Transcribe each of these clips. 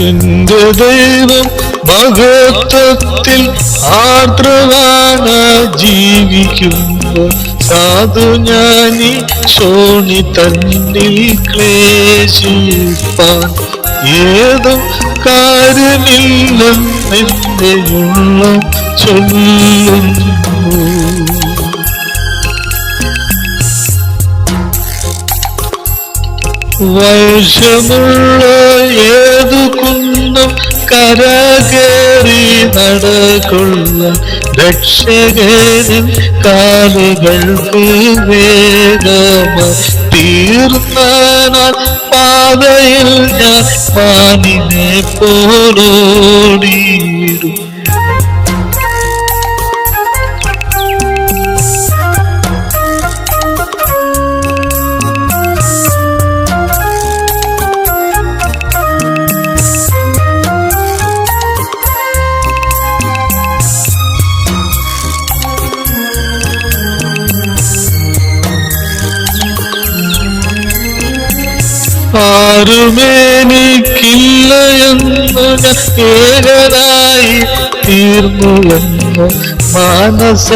എന്റെ ദൈവം മഹത്വത്തിൽ ആർദ്രവാന ജീവിക്കുമ്പോൾ സാധു ഞാനി ശോണി തന്നിൽ ക്ലേശിപ്പാൻ. ഏതും കാര്യമില്ലെന്നുള്ള ചൊല്ലുന്നു. വശമുള്ള ഏ കരകേറി നടക്കുള്ള രക്ഷകനും കാലുകൾക്ക് വേഗമ തീർത്താനാൽ പാതയിൽ ഞാൻ പാനിനെ പോലോടിയിടും ആരുമേനിക്കില്ല എന്ന് ഏകനായി തീർന്നു എന്ന് മാനസത്തിനാദി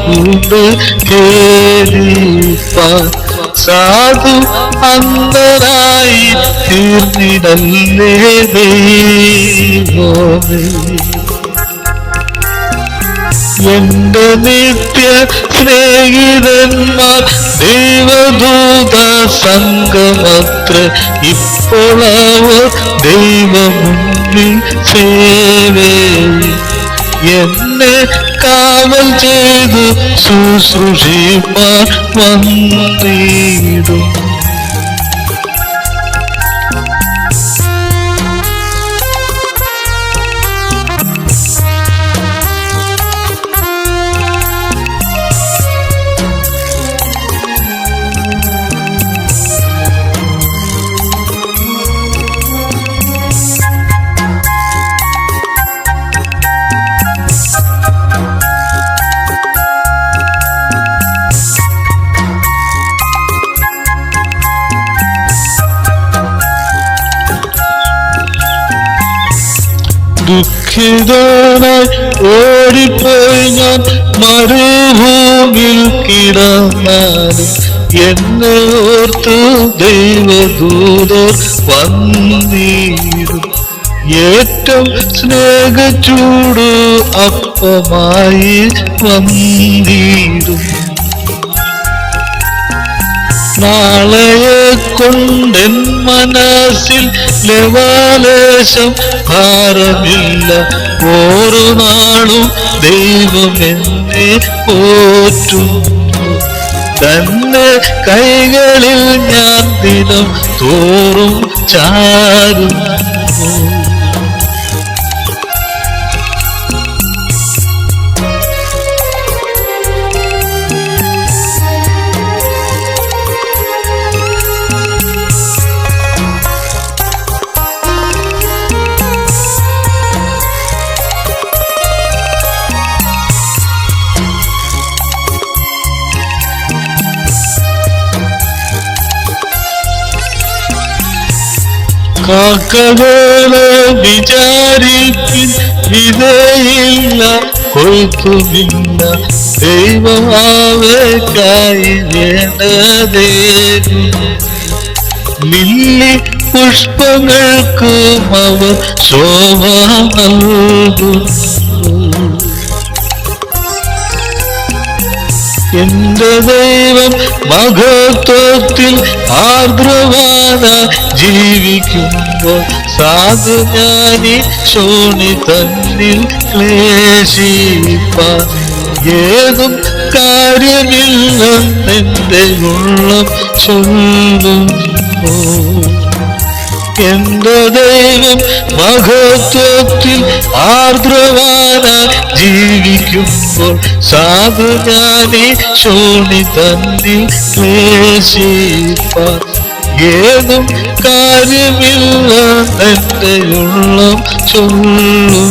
കൊണ്ട് കേളിപ്പാൻ സാധു അന്തരായി തീർന്നിടല്ലേ ദൈവമേ. എന്റെ നിത്യ സ്നേഹിതന്മാർ സംഗമത്ര ഇപ്പോളവർ ദൈവമുന്നിൽ സേവേ എന്നെ കാവൽ ചെയ്തു ശുശ്രൂഷിപ്പാൻ വന്നിടും. ദുഃഖിതനായി ഓടിപ്പോയി ഞാൻ മരുഭൂമിൽ കിടന്നാലും എന്നെ ഓർത്ത് ദൈവദൂതർ വന്നീരും ഏറ്റവും സ്നേഹച്ചൂട് അപ്പമായി വന്നീരും നാളെയെ കൊണ്ടെൻ മനസ്സിൽ ലവാലേശം ഭാരമില്ല. ഓരോ നാളും ദൈവം എന്നെ പോറ്റുന്നു തന്നെ കൈകളിൽ ഞാൻ ദിനം തോറും ചാരുന്നു. കാക്കകളെ വിചാരിപ്പിൻ വിതയില്ല കൊയ്ത്തുമില്ല ദൈവമാവേക്കായി പുഷ്പങ്ങൾക്കും അവർ ശോഭ എന്റെ ദൈവം മഹത്വത്തിൽ ആർദ്രവാന ജീവിക്കുമ്പോൾ സാധു ഞാനി ശോണി തന്നിൽ ക്ലേശിപ്പാൻ. ഏതും കാര്യമില്ലെന്നെന്റെ ഉള്ളം ചൊല്ലുന്നു എന്റെ ദൈവം മഹത്വത്തിൽ ആർദ്രവാന ജീവിക്കുമ്പോൾ സാധു ഞാനി ശോണി തന്നിൽ ക്ലേശിപ്പാൻ. ഏതും കാര്യമില്ല എന്റെ ഉള്ളം ചൊല്ലുന്നു.